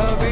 I'll be.